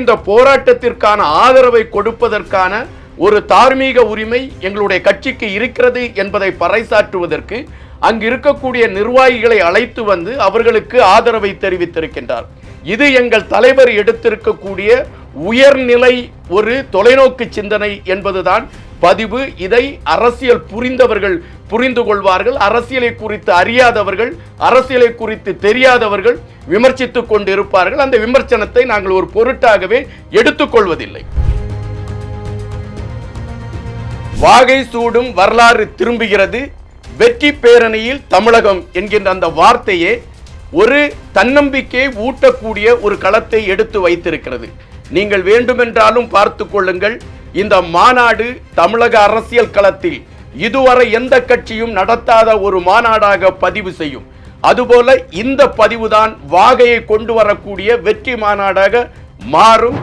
இந்த போராட்டத்திற்கான ஆதரவை கொடுப்பதற்கான ஒரு தார்மீக உரிமை எங்களுடைய கட்சிக்கு இருக்கிறது என்பதை பறைசாற்றுவதற்கு அங்கு இருக்கக்கூடிய நிர்வாகிகளை அழைத்து வந்து அவர்களுக்கு ஆதரவை தெரிவித்திருக்கின்றார். இது எங்கள் தலைவர் எடுத்திருக்கக்கூடிய உயர்நிலை ஒரு தொலைநோக்கு சிந்தனை என்பதுதான் பதிவு இதை அரசியல் புரிந்தவர்கள் புரிந்து கொள்வார்கள். அரசியலை குறித்து அறியாதவர்கள் அரசியலை குறித்து தெரியாதவர்கள் விமர்சித்துக் கொண்டிருப்பார்கள். அந்த விமர்சனத்தை நாங்கள் ஒரு பொருட்டாகவே எடுத்துக்கொள்வதில்லை. வாகை சூடும் வரலாறு திரும்புகிறது. வெற்றி பேரணியில் தமிழகம் என்கின்ற அந்த வார்த்தையே ஒரு தன்னம்பிக்கையை ஊட்டக்கூடிய ஒரு களத்தை எடுத்து வைத்திருக்கிறது. நீங்கள் வேண்டுமென்றாலும் பார்த்து கொள்ளுங்கள். இந்த மாநாடு தமிழக அரசியல் களத்தில் இதுவரை எந்த கட்சியும் நடத்தாத ஒரு மாநாடாக பதிவு செய்யும். அதுபோல இந்த பதிவுதான் வாகையை கொண்டு வரக்கூடிய வெற்றி மாநாடாக மாறும்.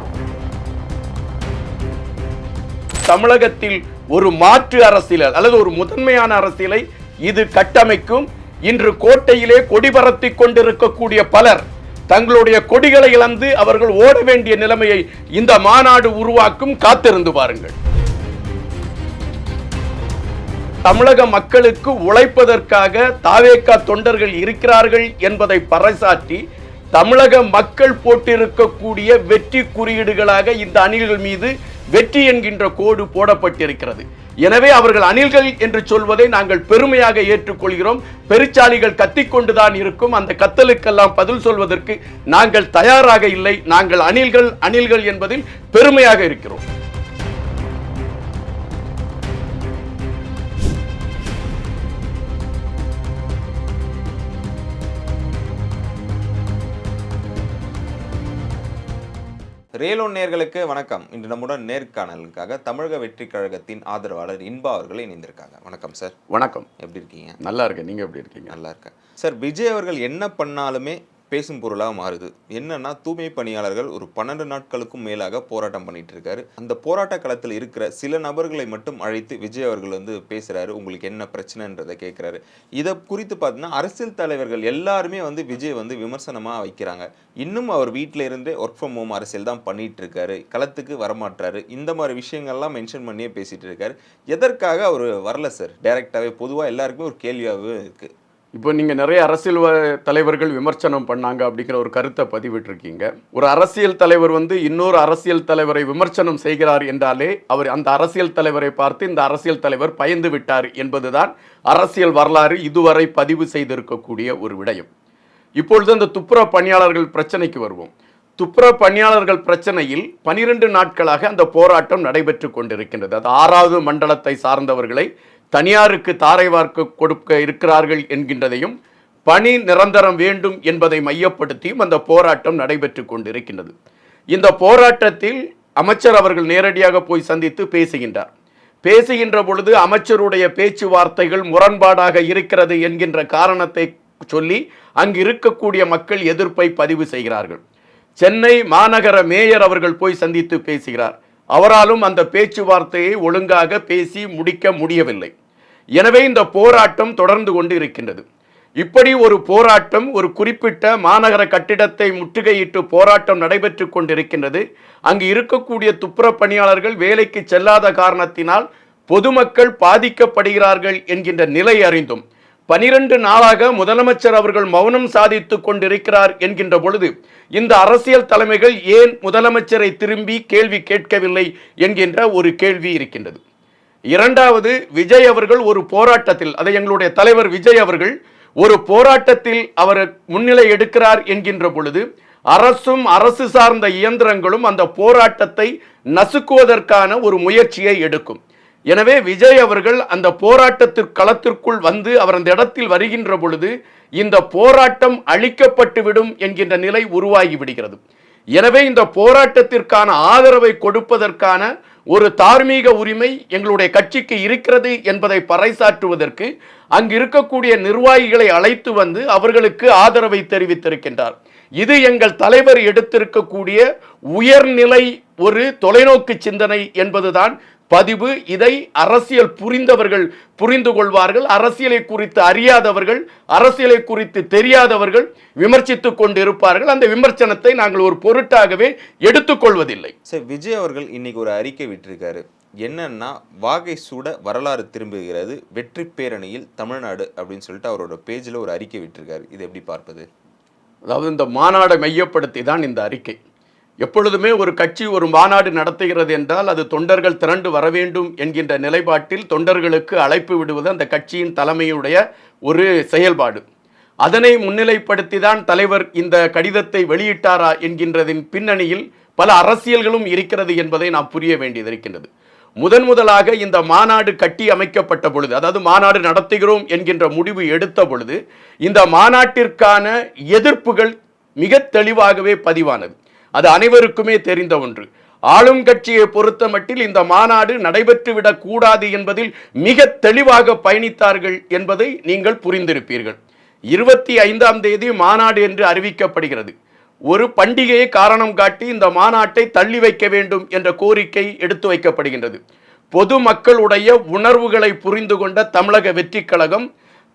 தமிழகத்தில் ஒரு மாற்று அரசியல் அல்லது ஒரு முதன்மையான அரசியலை இது கட்டமைக்கும். இன்று கோட்டையிலே கொடிபரத்தி கொண்டிருக்கக்கூடிய பலர் தங்களுடைய கொடிகளை இழந்து அவர்கள் ஓட வேண்டிய நிலைமையை இந்த மாநாடு உருவாக்கும் காத்திருந்து பாருங்கள். தமிழக மக்களுக்கு உழைப்பதற்காக தாவேக்கா தொண்டர்கள் இருக்கிறார்கள் என்பதை பறைசாற்றி தமிழக மக்கள் போட்டிருக்கக்கூடிய வெற்றி குறியீடுகளாக இந்த அணில்கள் மீது வெற்றி என்கின்ற கோடு போடப்பட்டிருக்கிறது. எனவே அவர்கள் அணில்கள் என்று சொல்வதை நாங்கள் பெருமையாக ஏற்றுக்கொள்கிறோம். பெருச்சாலிகள் கத்திக்கொண்டுதான் இருக்கும். அந்த கத்தலுக்கெல்லாம் பதில் சொல்வதற்கு நாங்கள் தயாராக இல்லை. நாங்கள் அணில்கள் அணில்கள் என்பதில் பெருமையாக இருக்கிறோம். ரேலோன் நேர்களுக்கு வணக்கம். இன்று நம்முடன் நேர்காணலுக்காக தமிழக வெற்றி கழகத்தின் ஆதரவாளர் இன்பா அவர்கள் இணைந்திருக்காங்க. வணக்கம் சார். வணக்கம். எப்படி இருக்கீங்க? நல்லா இருக்கேன். நீங்க எப்படி இருக்கீங்க? நல்லா இருக்கேன். சார் விஜய் அவர்கள் என்ன பண்ணாலுமே பேசும் பொருளாக மாறுது. என்னன்னா தூய்மை பணியாளர்கள் ஒரு பன்னெண்டு நாட்களுக்கும் மேலாக போராட்டம் பண்ணிட்டு இருக்காரு அந்த போராட்ட களத்தில் இருக்கிற சில நபர்களை மட்டும் அழைத்து விஜய் அவர்கள் வந்து பேசுறாரு. உங்களுக்கு என்ன பிரச்சனைன்றதை கேட்கிறாரு இதை குறித்து பார்த்தீங்கன்னா அரசியல் தலைவர்கள் எல்லாருமே வந்து விஜய் வந்து விமர்சனமாக வைக்கிறாங்க. இன்னும் அவர் வீட்டில இருந்தே ஒர்க் ஃப்ரம் ஹோம் அரசியல் தான் பண்ணிட்டு இருக்காரு களத்துக்கு வரமாட்டாரு இந்த மாதிரி விஷயங்கள்லாம் மென்ஷன் பண்ணியே பேசிட்டு இருக்காரு எதற்காக அவர் வரல சார் டைரக்டாகவே பொதுவாக எல்லாருக்குமே ஒரு கேள்வியாகவே இருக்குது இப்போ நீங்கள் நிறைய அரசியல் வ- தலைவர்கள் விமர்சனம் பண்ணாங்க அப்படிங்கிற ஒரு கருத்தை பதிவிட்டிருக்கீங்க. ஒரு அரசியல் தலைவர் வந்து இன்னொரு அரசியல் தலைவரை விமர்சனம் செய்கிறார் என்றாலே அவர் அந்த அரசியல் தலைவரை பார்த்து இந்த அரசியல் தலைவர் பயந்து விட்டார் என்பதுதான் அரசியல் வரலாறு இதுவரை பதிவு செய்திருக்கக்கூடிய ஒரு விடயம். இப்பொழுது அந்த துப்புர பணியாளர்கள் பிரச்சனைக்கு வருவோம். துப்புர பணியாளர்கள் பிரச்சனையில் பனிரெண்டு நாட்களாக அந்த போராட்டம் நடைபெற்று கொண்டிருக்கின்றது. அது ஆறாவது மண்டலத்தை சார்ந்தவர்களை தனியாருக்கு தாரை வார்க்க கொடுக்க இருக்கிறார்கள் என்கின்றதையும் பணி நிரந்தரம் வேண்டும் என்பதை மையப்படுத்தியும் அந்த போராட்டம் நடைபெற்று கொண்டிருக்கின்றது. இந்த போராட்டத்தில் அமைச்சர் அவர்கள் நேரடியாக போய் சந்தித்து பேசுகின்றார். பேசுகின்ற பொழுது அமைச்சருடைய பேச்சுவார்த்தைகள் முரண்பாடாக இருக்கிறது என்கின்ற காரணத்தை சொல்லி அங்கு இருக்கக்கூடிய மக்கள் எதிர்ப்பை பதிவு செய்கிறார்கள். சென்னை மாநகர மேயர் அவர்கள் போய் சந்தித்து பேசுகிறார். அவராலும் அந்த பேச்சுவார்த்தையை ஒழுங்காக பேசி முடிக்க முடியவில்லை. எனவே இந்த போராட்டம் தொடர்ந்து கொண்டு இருக்கின்றது இப்படி ஒரு போராட்டம் ஒரு குறிப்பிட்ட மாநகர கட்டிடத்தை முற்றுகையிட்டு போராட்டம் நடைபெற்று கொண்டிருக்கின்றது. அங்கு இருக்கக்கூடிய துப்புரப் பணியாளர்கள் வேலைக்கு செல்லாத காரணத்தினால் பொதுமக்கள் பாதிக்கப்படுகிறார்கள் என்கின்ற நிலை அறிந்தும் பனிரெண்டு நாளாக முதலமைச்சர் அவர்கள் மௌனம் சாதித்துக் கொண்டிருக்கிறார் என்கின்ற பொழுது இந்த அரசியல் தலைமைகள் ஏன் முதலமைச்சரை திரும்பி கேள்வி கேட்கவில்லை என்கின்ற ஒரு கேள்வி இருக்கின்றது. இரண்டாவது விஜய் அவர்கள் ஒரு போராட்டத்தில் அதை எங்களுடைய தலைவர் விஜய் அவர்கள் ஒரு போராட்டத்தில் அவர் முன்னிலை எடுக்கிறார் என்கின்ற பொழுது அரசும் அரசு சார்ந்த இயந்திரங்களும் அந்த போராட்டத்தை நசுக்குவதற்கான ஒரு முயற்சியை எடுக்கும். எனவே விஜய் அவர்கள் அந்த போராட்டத்திற்கு களத்திற்குள் வந்து அவர் அந்த இடத்தில் வருகின்ற பொழுது இந்த போராட்டம் அழிக்கப்பட்டு விடும் என்கின்ற நிலை உருவாகி விடுகிறது. எனவே இந்த போராட்டத்திற்கான ஆதரவை கொடுப்பதற்கான ஒரு தார்மீக உரிமை எங்களுடைய கட்சிக்கு இருக்கிறது என்பதை பறைசாற்றுவதற்கு அங்கு இருக்கக்கூடிய நிர்வாகிகளை அழைத்து வந்து அவர்களுக்கு ஆதரவை தெரிவித்திருக்கின்றார். இது எங்கள் தலைவர் எடுத்திருக்கக்கூடிய உயர்நிலை ஒரு தொலைநோக்கு சிந்தனை என்பதுதான் பதிவு. இதை அரசியல் புரிந்தவர்கள் புரிந்து கொள்வார்கள். அரசியலை குறித்து அறியாதவர்கள் அரசியலை குறித்து தெரியாதவர்கள் விமர்சித்துக் கொண்டிருப்பார்கள். அந்த விமர்சனத்தை நாங்கள் ஒரு பொருட்டாகவே எடுத்துக்கொள்வதில்லை சரி விஜய் அவர்கள் இன்னைக்கு ஒரு அறிக்கை விட்டிருக்காரு. என்னன்னா வாகை சூட வரலாறு திரும்புகிறது. வெற்றி பேரணியில் தமிழ்நாடு அப்படின்னு சொல்லிட்டு அவரோட பேஜில் ஒரு அறிக்கை விட்டிருக்காரு. இது எப்படி பார்ப்பது? அதாவது இந்த மாநாடை மையப்படுத்தி தான் இந்த அறிக்கை. எப்பொழுதுமே ஒரு கட்சி ஒரு மாநாடு நடத்துகிறது என்றால் அது தொண்டர்கள் திரண்டு வர வேண்டும் என்கின்ற நிலைப்பாட்டில் தொண்டர்களுக்கு அழைப்பு விடுவது அந்த கட்சியின் தலைமையுடைய ஒரு செயல்பாடு. அதனை முன்னிலைப்படுத்தி தான் தலைவர் இந்த கடிதத்தை வெளியிட்டாரா என்கின்றதின் பின்னணியில் பல அரசியல்களும் இருக்கிறது என்பதை நாம் புரிய வேண்டியது இருக்கின்றது. முதன் முதலாக இந்த மாநாடு கட்டி அமைக்கப்பட்ட பொழுது அதாவது மாநாடு நடத்துகிறோம் என்கின்ற முடிவு எடுத்த பொழுது இந்த மாநாட்டிற்கான எதிர்ப்புகள் மிக தெளிவாகவே பதிவானது. அது அனைவருக்குமே தெரிந்த ஒன்று. ஆளும் கட்சியை பொறுத்த மட்டில் இந்த மாநாடு நடைபெற்றுவிடக் கூடாது என்பதில் மிக தெளிவாக பயணித்தார்கள் என்பதை நீங்கள் புரிந்திருப்பீர்கள். இருபத்தி ஐந்தாம் தேதி மாநாடு என்று அறிவிக்கப்படுகிறது. ஒரு பண்டிகையை காரணம் காட்டி இந்த மாநாட்டை தள்ளி வைக்க வேண்டும் என்ற கோரிக்கை எடுத்து வைக்கப்படுகின்றது. பொதுமக்களுடைய உணர்வுகளை புரிந்து கொண்ட தமிழக வெற்றிக் கழகம்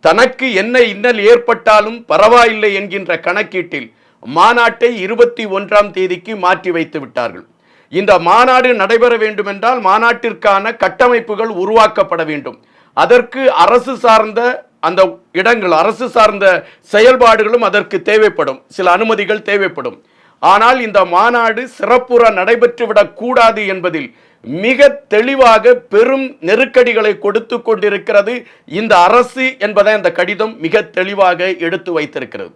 தனக்கு என்ன இன்னல் ஏற்பட்டாலும் பரவாயில்லை என்கின்ற கணக்கீட்டில் மாநாட்டை இருபத்தி ஒன்றாம் தேதிக்கு மாற்றி வைத்து விட்டார்கள். இந்த மாநாடு நடைபெற வேண்டுமென்றால் மாநாட்டிற்கான கட்டமைப்புகள் உருவாக்கப்பட வேண்டும். அதற்கு அரசு சார்ந்த அந்த இடங்கள் அரசு சார்ந்த செயல்பாடுகளும் அதற்கு தேவைப்படும். சில அனுமதிகள் தேவைப்படும். ஆனால் இந்த மாநாடு சிறப்புற நடைபெற்றுவிடக் கூடாது என்பதில் மிக தெளிவாக பெரும் நெருக்கடிகளை கொடுத்து கொண்டிருக்கிறது இந்த அரசு என்பதை அந்த கடிதம் மிக தெளிவாக எடுத்து வைத்திருக்கிறது.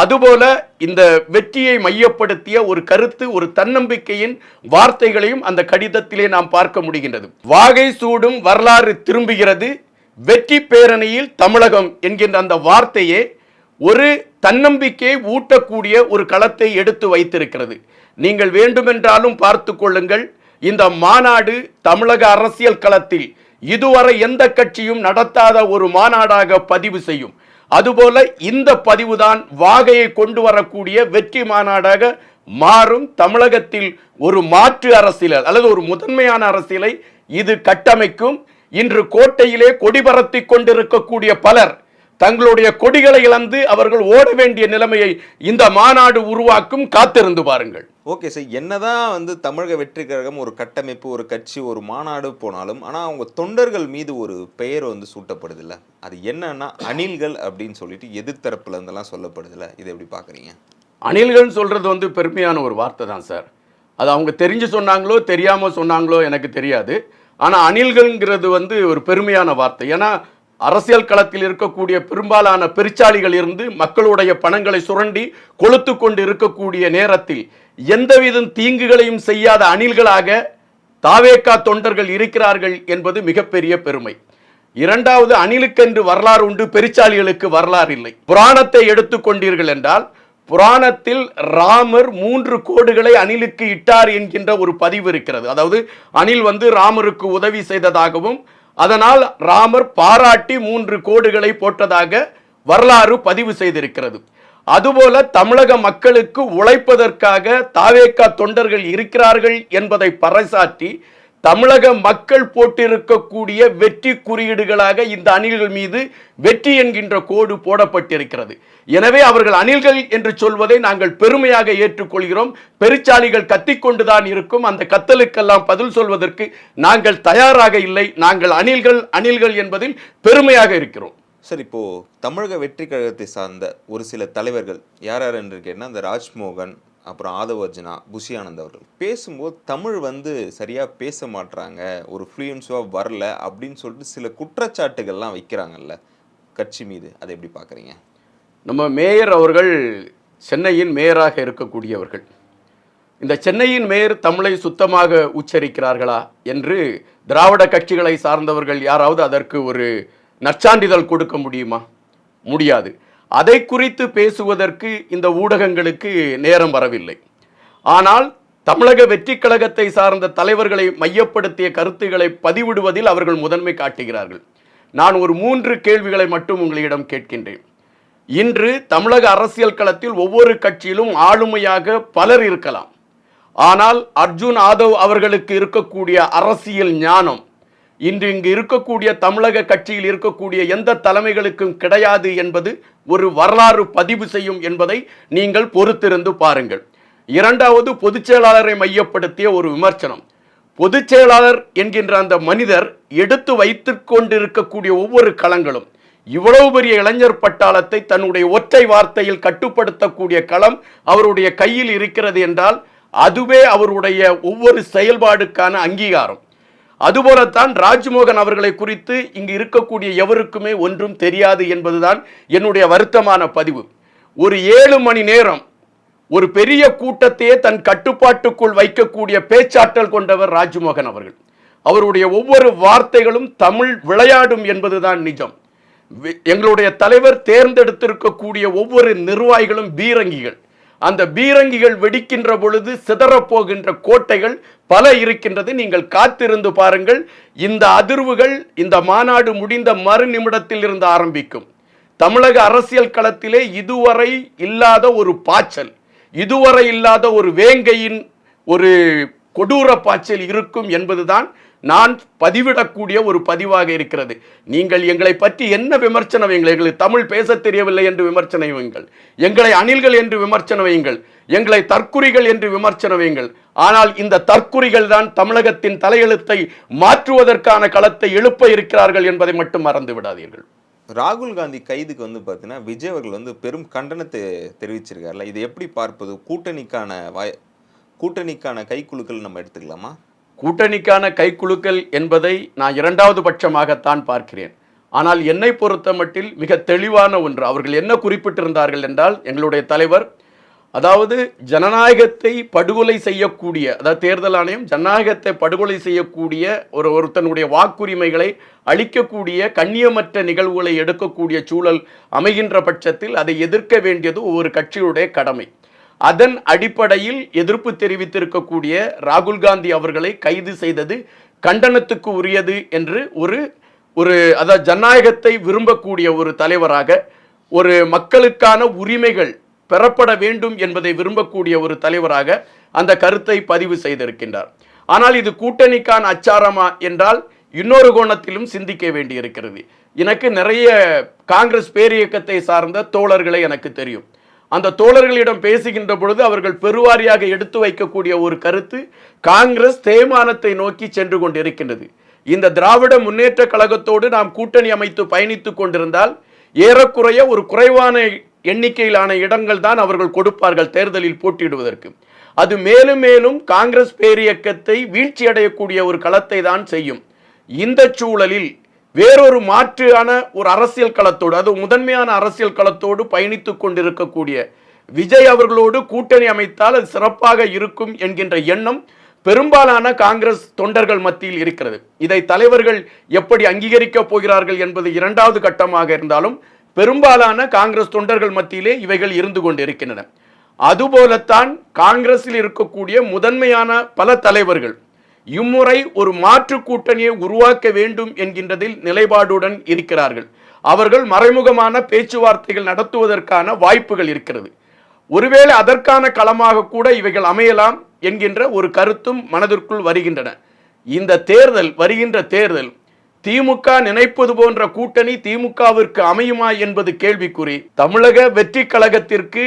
அதுபோல இந்த வெற்றியை மையப்படுத்திய ஒரு கருத்து ஒரு தன்னம்பிக்கையின் வார்த்தைகளையும் அந்த கடிதத்திலே நாம் பார்க்க முடிகின்றது. வாகை சூடும் வரலாறு திரும்புகிறது. வெற்றி பேரணியில் தமிழகம் என்கின்ற அந்த வார்த்தையே ஒரு தன்னம்பிக்கையை ஊட்டக்கூடிய ஒரு களத்தை எடுத்து வைத்திருக்கிறது. நீங்கள் வேண்டுமென்றாலும் பார்த்து கொள்ளுங்கள் இந்த மாநாடு தமிழக அரசியல் களத்தில் இதுவரை எந்த கட்சியும் நடத்தாத ஒரு மாநாடாக பதிவு செய்யும். அதுபோல இந்த பதிவுதான் வாகையை கொண்டு வரக்கூடிய வெற்றி மாநாடாக மாறும் தமிழகத்தில் ஒரு மாற்று அரசியல் அல்லது ஒரு முதன்மையான அரசியலை இது கட்டமைக்கும். இன்று கோட்டையிலே கொடி பரத்தி கொண்டிருக்கக்கூடிய பலர் தங்களுடைய கொடிகளை இழந்து அவர்கள் ஓட வேண்டிய நிலைமையை இந்த மாநாடு உருவாக்கும் காத்திருந்து பாருங்கள். ஓகே சார் என்னதான் வந்து தமிழக வெற்றி கழகம் ஒரு கட்டமைப்பு ஒரு கட்சி ஒரு மாநாடு போனாலும் ஆனால் அவங்க தொண்டர்கள் மீது ஒரு பெயர் வந்து சூட்டப்படுதில்ல. அது என்னன்னா அணில்கள் அப்படின்னு சொல்லிட்டு எதிர்த்தரப்புல இருந்தெல்லாம் சொல்லப்படுதில்ல. இதை எப்படி பார்க்குறீங்க? அணில்கள்னு சொல்கிறது வந்து பெருமையான ஒரு வார்த்தை தான் சார் அது அவங்க தெரிஞ்சு சொன்னாங்களோ தெரியாமல் சொன்னாங்களோ எனக்கு தெரியாது. ஆனால் அணில்கள்ங்கிறது வந்து ஒரு பெருமையான வார்த்தை. ஏன்னா அரசியல் களத்தில் இருக்கக்கூடிய பெரும்பாலான பெருச்சாளிகள் இருந்து மக்களுடைய பணங்களை சுரண்டி கொளுத்து கொண்டு இருக்கக்கூடிய நேரத்தில் எந்தவித தீங்குகளையும் செய்யாத அணில்களாக தாவேக்கா தொண்டர்கள் இருக்கிறார்கள் என்பது மிகப்பெரிய பெருமை. இரண்டாவது அணிலுக்கென்று வரலாறு உண்டு பெருச்சாளிகளுக்கு வரலாறு இல்லை. புராணத்தை எடுத்துக்கொண்டீர்கள் என்றால் புராணத்தில் ராமர் மூன்று கோடுகளை அணிலுக்கு இட்டார் என்கின்ற ஒரு பதிவு இருக்கிறது. அதாவது அணில் வந்து ராமருக்கு உதவி செய்ததாகவும் அதனால் ராமர் பாராட்டி மூன்று கோடுகளை போட்டதாக வரலாறு பதிவு செய்திருக்கிறது. அதுபோல தமிழக மக்களுக்கு உழைப்பதற்காக தாவேக்கா தொண்டர்கள் இருக்கிறார்கள் என்பதை பறைசாற்றி தமிழக மக்கள் போட்டிருக்கக்கூடிய வெற்றி குறியீடுகளாக இந்த அணில்கள் மீது வெற்றி என்கின்ற கோடு போடப்பட்டிருக்கிறது. எனவே அவர்கள் அணில்கள் என்று சொல்வதை நாங்கள் பெருமையாக ஏற்றுக்கொள்கிறோம். பெருச்சாளிகள் கத்திக்கொண்டுதான் இருக்கும். அந்த கத்தலுக்கெல்லாம் பதில் சொல்வதற்கு நாங்கள் தயாராக இல்லை. நாங்கள் அணில்கள் அணில்கள் என்பதில் பெருமையாக இருக்கிறோம். சார் இப்போ தமிழக வெற்றி கழகத்தை சார்ந்த ஒரு சில தலைவர்கள் யார் யார் என்று கேட்டால் அந்த ராஜ்மோகன் அப்புறம் ஆதவ அர்ஜுனா புஷி ஆனந்த் அவர்கள். பேசும்போது தமிழ் வந்து சரியாக பேச மாட்றாங்க ஒரு ஃப்ளூயன்ஸாக வரல அப்படின்னு சொல்லிட்டு சில குற்றச்சாட்டுகள்லாம் வைக்கிறாங்கல்ல கட்சி மீது. அதை எப்படி பார்க்குறீங்க? நம்ம மேயர் அவர்கள் சென்னையின் மேயராக இருக்கக்கூடியவர்கள். இந்த சென்னையின் மேயர் தமிழை சுத்தமாக உச்சரிக்கிறார்களா என்று திராவிட கட்சிகளை சார்ந்தவர்கள் யாராவது அதற்கு ஒரு நற்சான்றிதழ் கொடுக்க முடியுமா? முடியாது. அதை குறித்து பேசுவதற்கு இந்த ஊடகங்களுக்கு நேரம் வரவில்லை. ஆனால் தமிழக வெற்றி கழகத்தை சார்ந்த தலைவர்களை மையப்படுத்திய கருத்துக்களை பதிவிடுவதில் அவர்கள் முதன்மை காட்டுகிறார்கள். நான் ஒரு மூன்று கேள்விகளை மட்டும் உங்களிடம் கேட்கின்றேன். இன்று தமிழக அரசியல் களத்தில் ஒவ்வொரு கட்சியிலும் ஆளுமையாக பலர் இருக்கலாம். ஆனால் அர்ஜுன் ஆதவ் அவர்களுக்கு இருக்கக்கூடிய அரசியல் ஞானம் இன்று இங்கு இருக்கக்கூடிய தமிழக கட்சியில் இருக்கக்கூடிய எந்த தலைமைகளுக்கும் கிடையாது என்பது ஒரு வரலாறு பதிவு செய்யும் என்பதை நீங்கள் பொறுத்திருந்து பாருங்கள். இரண்டாவது பொதுச் செயலாளரை மையப்படுத்திய ஒரு விமர்சனம். பொதுச் செயலாளர் என்கின்ற அந்த மனிதர் எடுத்து வைத்து கொண்டிருக்கக்கூடிய ஒவ்வொரு களங்களும் இவ்வளவு பெரிய இளைஞர் பட்டாளத்தை தன்னுடைய ஒற்றை வார்த்தையில் கட்டுப்படுத்தக்கூடிய களம் அவருடைய கையில் இருக்கிறது என்றால் அதுவே அவருடைய ஒவ்வொரு செயல்பாடுக்கான அங்கீகாரம். அதுபோலத்தான் ராஜ்மோகன் அவர்களை குறித்து இங்கு இருக்கக்கூடிய எவருக்குமே ஒன்றும் தெரியாது என்பதுதான் என்னுடைய வருத்தமான பதிவு. ஒரு ஏழு மணி நேரம் ஒரு பெரிய கூட்டத்தையே தன் கட்டுப்பாட்டுக்குள் வைக்கக்கூடிய பேச்சாற்றல் கொண்டவர் ராஜ்மோகன் அவர்கள். அவருடைய ஒவ்வொரு வார்த்தைகளும் தமிழ் விளையாடும் என்பதுதான் நிஜம். எங்களுடைய தலைவர் தேர்ந்தெடுத்திருக்கக்கூடிய ஒவ்வொரு நிர்வாகிகளும் பீரங்கிகள். அந்த பீரங்கிகள் வெடிக்கின்ற பொழுது சிதறப்போகின்ற கோட்டைகள் பல இருக்கின்றது. நீங்கள் காத்திருந்து பாருங்கள் இந்த அதிர்வுகள் இந்த மாநாடு முடிந்த மறு நிமிடத்தில் இருந்து ஆரம்பிக்கும். தமிழக அரசியல் களத்திலே இதுவரை இல்லாத ஒரு பாய்ச்சல் இதுவரை இல்லாத ஒரு வேங்கையின் ஒரு கொடூர பாய்ச்சல் இருக்கும் என்பதுதான் நான் பதிவிடக்கூடிய ஒரு பதிவாக இருக்கிறது. நீங்கள் எங்களை பற்றி என்ன விமர்சனம் எங்கள் எங்களுக்கு தமிழ் பேசத் தெரியவில்லை என்று விமர்சனம் வையுங்கள். எங்களை அணில்கள் என்று விமர்சனம் வையுங்கள். எங்களை தற்குறிகள் என்று விமர்சனம் வையுங்கள். ஆனால் இந்த தற்குறிகள் தான் தமிழகத்தின் தலையெழுத்தை மாற்றுவதற்கான களத்தை எழுப்ப இருக்கிறார்கள் என்பதை மட்டும் மறந்து விடாதீர்கள். ராகுல் காந்தி கைதுக்கு வந்து பார்த்தீங்கன்னா விஜய் அவர்கள் வந்து பெரும் கண்டனத்தை தெரிவிச்சிருக்காருல்ல. இது எப்படி பார்ப்பது? கூட்டணிக்கான வாய் கூட்டணிக்கான கைக்குழுக்கள் நம்ம எடுத்துக்கலாமா? கூட்டணிக்கான கைக்குலுக்கல் என்பதை நான் இரண்டாவது பட்சமாகத்தான் பார்க்கிறேன். ஆனால் என்னை பொறுத்த மட்டில் மிக தெளிவான ஒன்று. அவர்கள் என்ன குறிப்பிட்டிருந்தார்கள் என்றால் எங்களுடைய தலைவர் அதாவது ஜனநாயகத்தை படுகொலை செய்யக்கூடிய அதாவது தேர்தல் ஆணையம் ஜனநாயகத்தை படுகொலை செய்யக்கூடிய ஒரு ஒருத்தனுடைய வாக்குரிமைகளை அளிக்கக்கூடிய கண்ணியமற்ற நிகழ்வுகளை எடுக்கக்கூடிய சூழல் அமைகின்ற பட்சத்தில் அதை எதிர்க்க வேண்டியது ஒவ்வொரு கட்சியுடைய கடமை. அதன் அடிப்படையில் எதிர்ப்பு தெரிவித்திருக்கக்கூடிய ராகுல் காந்தி அவர்களை கைது செய்தது கண்டனத்துக்கு உரியது என்று ஒரு ஒரு அதாவது ஜனநாயகத்தை விரும்பக்கூடிய ஒரு தலைவராக ஒரு மக்களுக்கான உரிமைகள் பெறப்பட வேண்டும் என்பதை விரும்பக்கூடிய ஒரு தலைவராக அந்த கருத்தை பதிவு செய்திருக்கின்றார். ஆனால் இது கூட்டணிக்கான அச்சாரமா என்றால் இன்னொரு கோணத்திலும் சிந்திக்க வேண்டியிருக்கிறது. எனக்கு நிறைய காங்கிரஸ் பேரியக்கத்தை சார்ந்த தோழர்களை எனக்கு தெரியும். அந்த தோழர்களிடம் பேசுகின்ற பொழுது அவர்கள் பெருவாரியாக எடுத்து வைக்கக்கூடிய ஒரு கருத்து காங்கிரஸ் தேய்மானத்தை நோக்கி சென்று கொண்டிருக்கின்றது. இந்த திராவிட முன்னேற்ற கழகத்தோடு நாம் கூட்டணி அமைத்து பயணித்து கொண்டிருந்தால் ஏறக்குறைய ஒரு குறைவான எண்ணிக்கையிலான இடங்கள் தான் அவர்கள் கொடுப்பார்கள் தேர்தலில் போட்டியிடுவதற்கு. அது மேலும் மேலும் காங்கிரஸ் பேரியக்கத்தை வீழ்ச்சி அடையக்கூடிய ஒரு களத்தை தான் செய்யும். இந்த சூழலில் வேறொரு மாற்றான ஒரு அரசியல் களத்தோடு அது முதன்மையான அரசியல் களத்தோடு பயணித்து கொண்டிருக்கக்கூடிய விஜய் அவர்களோடு கூட்டணி அமைத்தால் அது சிறப்பாக இருக்கும் என்கின்ற எண்ணம் பெரும்பாலான காங்கிரஸ் தொண்டர்கள் மத்தியில் இருக்கிறது. இதை தலைவர்கள் எப்படி அங்கீகரிக்கப் போகிறார்கள் என்பது இரண்டாவது கட்டமாக இருந்தாலும் பெரும்பாலான காங்கிரஸ் தொண்டர்கள் மத்தியிலே இவைகள் இருந்து கொண்டிருக்கின்றன. அதுபோலத்தான் காங்கிரஸில் இருக்கக்கூடிய முதன்மையான பல தலைவர்கள் இம்முறை ஒரு மாற்று கூட்டணியை உருவாக்க வேண்டும் என்கின்றதில் நிலைப்பாடுடன் இருக்கிறார்கள். அவர்கள் மறைமுகமான பேச்சுவார்த்தைகள் நடத்துவதற்கான வாய்ப்புகள் இருக்கிறது. ஒருவேளை அதற்கான களமாக கூட இவைகள் அமையலாம் என்கின்ற ஒரு கருத்தும் மனதிற்குள் வருகின்றன. இந்த தேர்தல் வருகின்ற தேர்தல் திமுக நினைப்பது போன்ற கூட்டணி திமுகவிற்கு அமையுமா என்பது கேள்விக்குறி தமிழக வெற்றி கழகத்திற்கு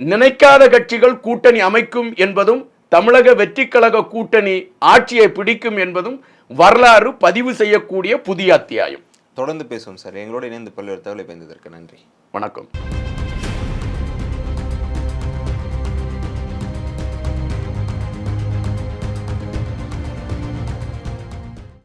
நினைக்காத கட்சிகள் கூட்டணி அமைக்கும் என்பதும் தமிழக வெற்றி கழக கூட்டணி ஆட்சியை பிடிக்கும் என்பதும் வரலாறு பதிவு செய்யக்கூடிய புதிய அத்தியாயம். தொடர்ந்து பேசுவோம் சார். எங்களோட இணைந்து பல்வேறு தகவலை பயந்ததற்கு நன்றி. வணக்கம்.